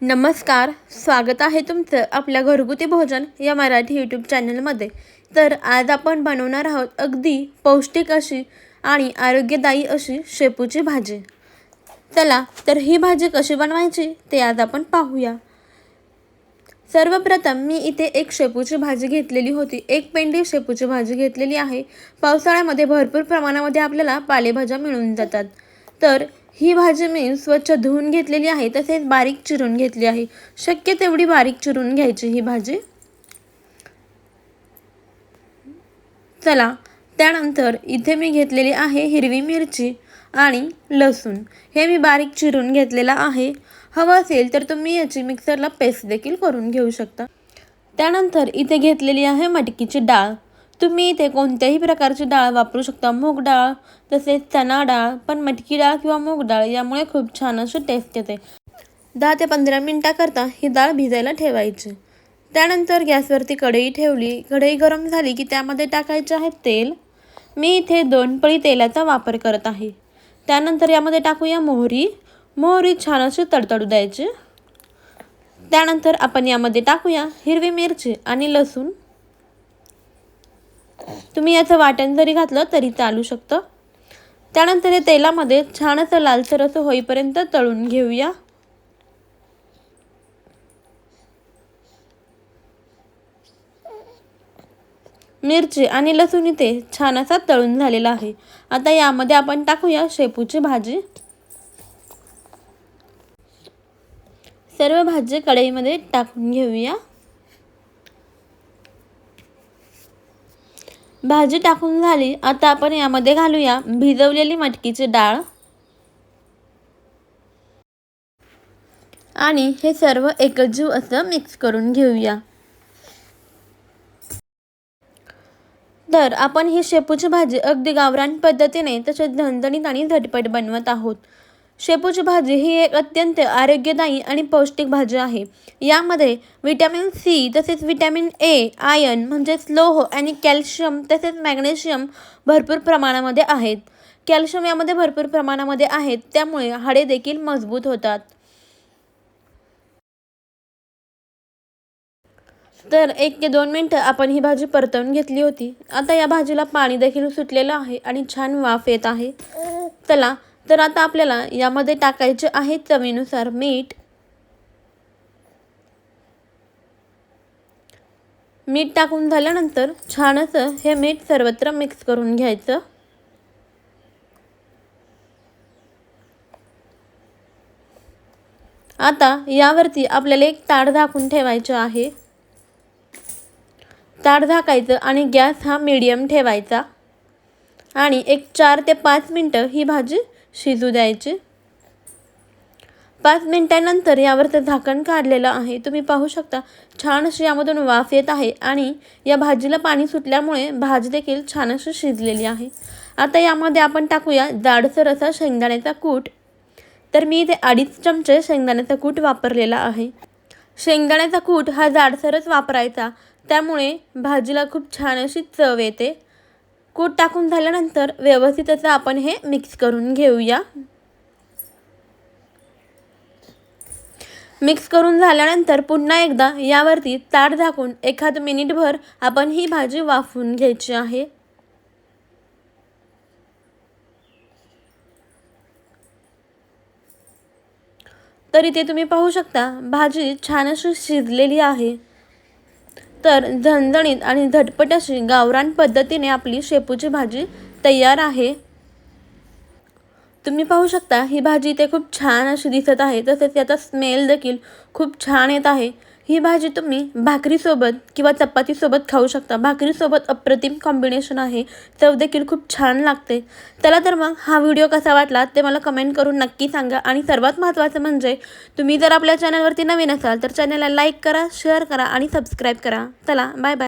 नमस्कार स्वागत आहे तुमचं आपल्या घरगुती भोजन या मराठी यूट्यूब चॅनलमध्ये तर आज आपण बनवणार आहोत अगदी पौष्टिक अशी आणि आरोग्यदायी अशी शेपूची भाजी. चला तर ही भाजी कशी बनवायची ते आज आपण पाहूया. सर्वप्रथम मी इथे एक शेपूची भाजी घेतलेली होती. एक पेंडी शेपूची भाजी घेतलेली आहे. पावसाळ्यामध्ये भरपूर प्रमाणामध्ये आपल्याला पालेभाज्या मिळून जातात. तर ही भाजी मी स्वच्छ धुवून घेतलेली आहे तसेच बारीक चिरून घेतली आहे. शक्य तेवढी बारीक चिरून घ्यायची ही भाजी. चला त्यानंतर इथे मी घेतलेली आहे हिरवी मिरची आणि लसूण. हे मी बारीक चिरून घेतलेलं आहे. हवं असेल तर तुम्ही याची मिक्सरला पेस्ट देखील करून घेऊ शकता. त्यानंतर इथे घेतलेली आहे मटकीची डाळ. तुम्ही इथे कोणत्याही प्रकारची डाळ वापरू शकता. मूग डाळ तसेच चणा डाळ पण मटकी डाळ किंवा मूग डाळ यामुळे खूप छान अशी टेस्ट येते. दहा ते पंधरा मिनटाकरता ही डाळ भिजायला ठेवायची. त्यानंतर गॅसवरती कढई ठेवली. कढई गरम झाली की त्यामध्ये टाकायचे आहे तेल. मी इथे दोन पळी तेलाचा वापर करत आहे. त्यानंतर यामध्ये टाकूया मोहरी. मोहरी छान अशी तडतडू द्यायची. त्यानंतर आपण यामध्ये टाकूया हिरवी मिरची आणि लसूण. तुम्ही याचं वाटण जरी घातलं तरी चालू शकतं. त्यानंतर हे तेलामध्ये छान असं लालसर असं होईपर्यंत तळून घेऊया. मिरची आणि लसूण इथे छान असा तळून झालेला आहे. आता यामध्ये आपण टाकूया शेपूची भाजी. सर्व भाजी कढईमध्ये टाकून घेऊया. भाजी टाकून झाली आता आपण यामध्ये घालूया भिजवलेली मटकीची डाळ. आणि हे सर्व एकजीव असं मिक्स करून घेऊया. तर आपण ही शेपूची भाजी अगदी गावरान पद्धतीने तसेच झणझणीत आणि झटपट बनवत आहोत. शेपूची भाजी ही एक अत्यंत आरोग्यदायी आणि पौष्टिक भाजी आहे. यामध्ये विटॅमिन सी तसेच विटॅमिन ए आयन म्हणजेच लोह आणि कॅल्शियम तसेच मॅग्नेशियम भरपूर प्रमाणामध्ये आहेत. कॅल्शियम यामध्ये भरपूर प्रमाणामध्ये आहेत त्यामुळे हाडे देखील मजबूत होतात. तर एक ते दोन मिनटं आपण ही भाजी परतवून घेतली होती. आता या भाजीला पाणी देखील सुटलेलं आहे आणि छान वाफ येत आहे. चला तर आता आपल्याला यामध्ये टाकायचे आहे चवीनुसार मीठ. मीठ टाकून झाल्यानंतर छान असं हे मीठ सर्वत्र मिक्स करून घ्यायचं. आता यावरती आपल्याला एक ताड झाकून ठेवायचं आहे. ताड झाकायचं आणि गॅस हा मीडियम ठेवायचा. आणि एक चार ते पाच मिनटं ही भाजी शिजू द्यायची. पाच मिनटानंतर यावरचं झाकण काढलेलं आहे. तुम्ही पाहू शकता छान अशी यामधून वाफ येत आहे आणि या भाजीला पाणी सुटल्यामुळे भाजी देखील छान अशी शिजलेली आहे. आता यामध्ये आपण टाकूया जाडसर असा शेंगदाण्याचा कूट. तर मी इथे अडीच चमचे शेंगदाण्याचा कूट वापरलेला आहे. शेंगदाण्याचा कूट हा जाडसरच वापरायचा. त्यामुळे भाजीला खूप छान अशी चव येते. कूट टाकून झाल्यानंतर व्यवस्थित असं आपण हे मिक्स करून घेऊया. मिक्स करून झाल्यानंतर पुन्हा एकदा यावरती ताट झाकून एखाद मिनिटभर आपण ही भाजी वाफवून घ्यायची आहे. तर इथे तुम्ही पाहू शकता भाजी छान अशी शिजलेली आहे. तर झणझणीत आणि झटपट अशी गावरान पद्धतीने आपली शेपूची भाजी तयार आहे. तुम्ही पाहू शकता ही भाजी इथे खूप छान अशी दिसत आहे. तसेच याचा स्मेल देखील खूप छान येत आहे. ही भाजी तुम्ही भाकरीसोबत किंवा चपातीसोबत खाऊ शकता. भाकरीसोबत अप्रतिम कॉम्बिनेशन आहे. चव देखील खूप छान लागते. चला तर मग हा व्हिडिओ कसा वाटला ते मला कमेंट करून नक्की सांगा. आणि सर्वात महत्त्वाचं म्हणजे तुम्ही जर आपल्या चॅनलवरती नवीन असाल तर चॅनलला लाईक करा शेअर करा आणि सबस्क्राईब करा. चला बाय बाय